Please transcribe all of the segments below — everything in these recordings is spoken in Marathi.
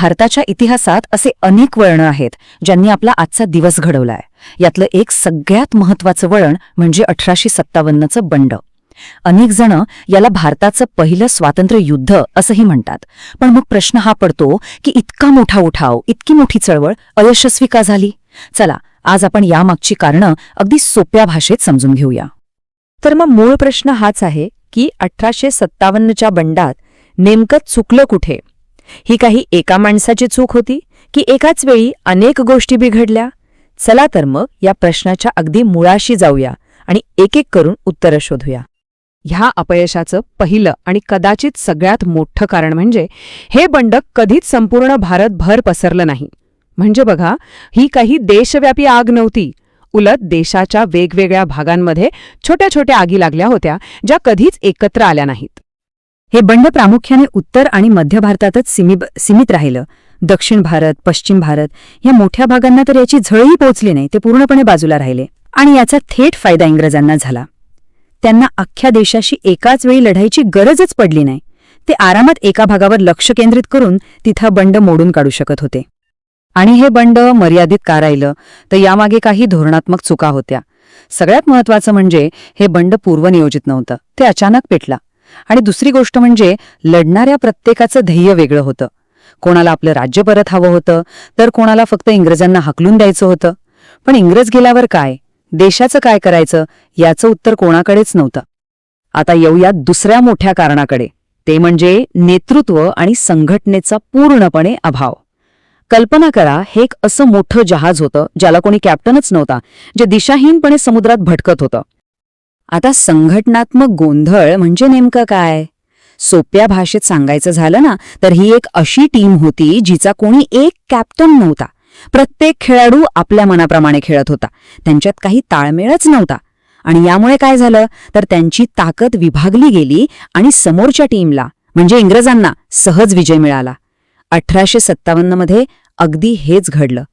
भारताच्या इतिहासात असे अनेक वळणं आहेत ज्यांनी आपला आजचा दिवस घडवलाय. यातलं एक सगळ्यात महत्वाचं वळण म्हणजे अठराशे सत्तावन्नचं बंड. अनेक जण याला भारताचं पहिलं स्वातंत्र्य युद्ध असंही म्हणतात. पण मग प्रश्न हा पडतो की इतका मोठा उठाव इतकी मोठी चळवळ अयशस्वी का झाली? चला आज आपण यामागची कारणं अगदी सोप्या भाषेत समजून घेऊया. तर मग मूळ प्रश्न हाच आहे की अठराशे सत्तावन्नच्या बंडात नेमकं चुकलं कुठे? ही काही एका माणसाची चूक होती की एकाच वेळी अनेक गोष्टी बिघडल्या? चला तर मग या प्रश्नाच्या अगदी मुळाशी जाऊया आणि एक एक करून उत्तरं शोधूया. ह्या अपयशाचं पहिलं आणि कदाचित सगळ्यात मोठं कारण म्हणजे हे बंड कधीच संपूर्ण भारतभर पसरलं नाही. म्हणजे बघा ही काही देशव्यापी आग नव्हती. उलट देशाच्या वेगवेगळ्या भागांमध्ये छोट्या छोट्या आगी लागल्या होत्या ज्या कधीच एकत्र आल्या नाहीत. हे बंड प्रामुख्याने उत्तर आणि मध्य भारतातच सीमित राहिलं. दक्षिण भारत पश्चिम भारत या मोठ्या भागांना तर याची झळही पोहोचली नाही ते पूर्णपणे बाजूला राहिले. आणि याचा थेट फायदा इंग्रजांना झाला. त्यांना अख्ख्या देशाशी एकाच वेळी लढाईची गरजच पडली नाही. ते आरामात एका भागावर लक्ष केंद्रित करून तिथं बंड मोडून काढू शकत होते. आणि हे बंड मर्यादित का राहिलं? तर यामागे काही धोरणात्मक चुका होत्या. सगळ्यात महत्वाचं म्हणजे हे बंड पूर्वनियोजित नव्हतं. ते अचानक पेटला. आणि दुसरी गोष्ट म्हणजे लढणाऱ्या प्रत्येकाचं ध्येय वेगळं होतं. कोणाला आपलं राज्य परत हवं होतं तर कोणाला फक्त इंग्रजांना हकलून द्यायचं होतं. पण इंग्रज गेल्यावर काय? देशाचं काय करायचं? याचं उत्तर कोणाकडेच नव्हतं. आता येऊयात दुसऱ्या मोठ्या कारणाकडे. ते म्हणजे नेतृत्व आणि संघटनेचा पूर्णपणे अभाव. कल्पना करा हे एक असं मोठं जहाज होतं ज्याला कोणी कॅप्टनच नव्हता जे दिशाहीनपणे समुद्रात भटकत होतं. आता संघटनात्मक गोंधळ म्हणजे नेमकं काय? सोप्या भाषेत सांगायचं झालं ना तर ही एक अशी टीम होती जिचा कोणी एक कॅप्टन नव्हता. प्रत्येक खेळाडू आपल्या मनाप्रमाणे खेळत होता. त्यांच्यात काही ताळमेळच नव्हता. आणि यामुळे काय झालं? तर त्यांची ताकद विभागली गेली आणि समोरच्या टीमला म्हणजे इंग्रजांना सहज विजय मिळाला. अठराशे सत्तावन्नमध्ये अगदी हेच घडलं.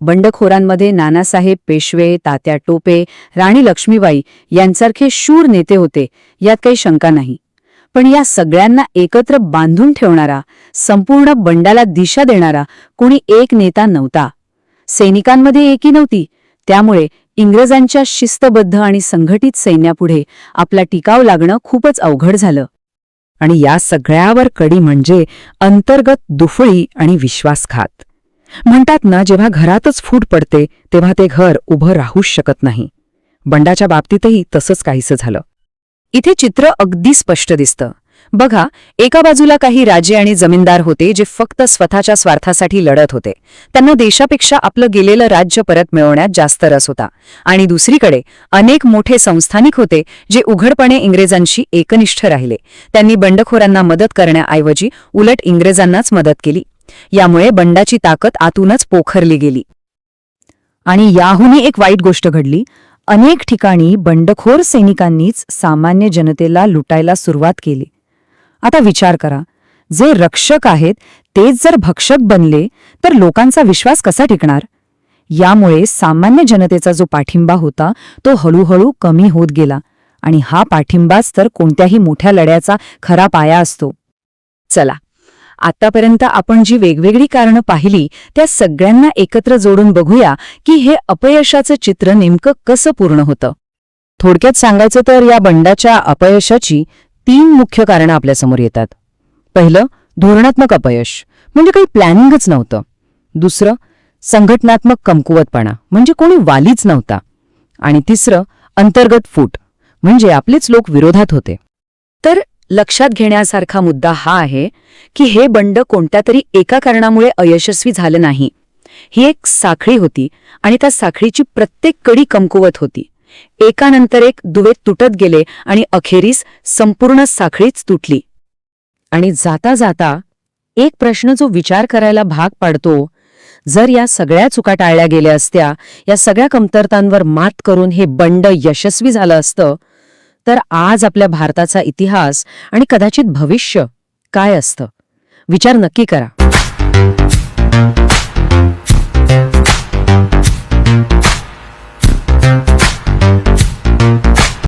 बंडखोरांमध्ये नानासाहेब पेशवे तात्या टोपे राणी लक्ष्मीबाई यांसारखे शूर नेते होते यात काही शंका नाही. पण या सगळ्यांना एकत्र बांधून ठेवणारा संपूर्ण बंडाला दिशा देणारा कोणी एक नेता नव्हता. सैनिकांमध्ये एकी नव्हती. त्यामुळे इंग्रजांच्या शिस्तबद्ध आणि संघटित सैन्यापुढे आपला टिकाव लागणं खूपच अवघड झालं. आणि या सगळ्यावर कडी म्हणजे अंतर्गत दुफळी आणि विश्वासघात. म्हणतात ना जेव्हा घरातच फूट पडते तेव्हा ते घर उभं राहूच शकत नाही. बंडाच्या बाबतीतही तसंच काहीसं झालं. इथे चित्र अगदी स्पष्ट दिसतं. बघा एका बाजूला काही राजे आणि जमीनदार होते जे फक्त स्वतःच्या स्वार्थासाठी लढत होते. त्यांना देशापेक्षा आपलं गेलेलं राज्य परत मिळवण्यात जास्त रस होता. आणि दुसरीकडे अनेक मोठे संस्थानिक होते जे उघडपणे इंग्रजांशी एकनिष्ठ राहिले. त्यांनी बंडखोरांना मदत करण्याऐवजी उलट इंग्रजांनाच मदत केली. यामुळे बंडाची ताकद आतूनच पोखरली गेली. आणि याहूनही एक वाईट गोष्ट घडली. अनेक ठिकाणी बंडखोर सैनिकांनीच सामान्य जनतेला लुटायला सुरुवात केली. आता विचार करा जे रक्षक आहेत तेच जर भक्षक बनले तर लोकांचा विश्वास कसा टिकणार? यामुळे सामान्य जनतेचा जो पाठिंबा होता तो हळूहळू कमी होत गेला. आणि हा पाठिंबाच तर कोणत्याही मोठ्या लढ्याचा खरा पाया असतो. चला. आतापर्यंत आपण जी वेगवेगळी कारणं पाहिली त्या सगळ्यांना एकत्र जोडून बघूया की हे अपयशाचं चित्र नेमकं कसं पूर्ण होतं. थोडक्यात सांगायचं तर या बंडाच्या अपयशाची तीन मुख्य कारणं आपल्यासमोर येतात. पहिलं धोरणात्मक अपयश म्हणजे काही प्लॅनिंगच नव्हतं. दुसरं संघटनात्मक कमकुवतपणा म्हणजे कोणी वालीच नव्हता. आणि तिसरं अंतर्गत फूट म्हणजे आपलेच लोक विरोधात होते. तर लक्षात घेण्यासारखा मुद्दा हा आहे की हे बंड कोणत्या तरी एका कारणामुळे अयशस्वी झालं नाही. ही एक साखळी होती आणि त्या साखळीची प्रत्येक कडी कमकुवत होती. एकानंतर एक दुवे तुटत गेले आणि अखेरीस संपूर्ण साखळीच तुटली. आणि जाता जाता एक प्रश्न जो विचार करायला भाग पाडतो जर या सगळ्या चुका टाळल्या गेल्या असत्या या सगळ्या कमतरतांवर मात करून हे बंड यशस्वी झालं असतं तर आज आपल्या भारताचा इतिहास आणि कदाचित भविष्य काय असतं? विचार नक्की करा.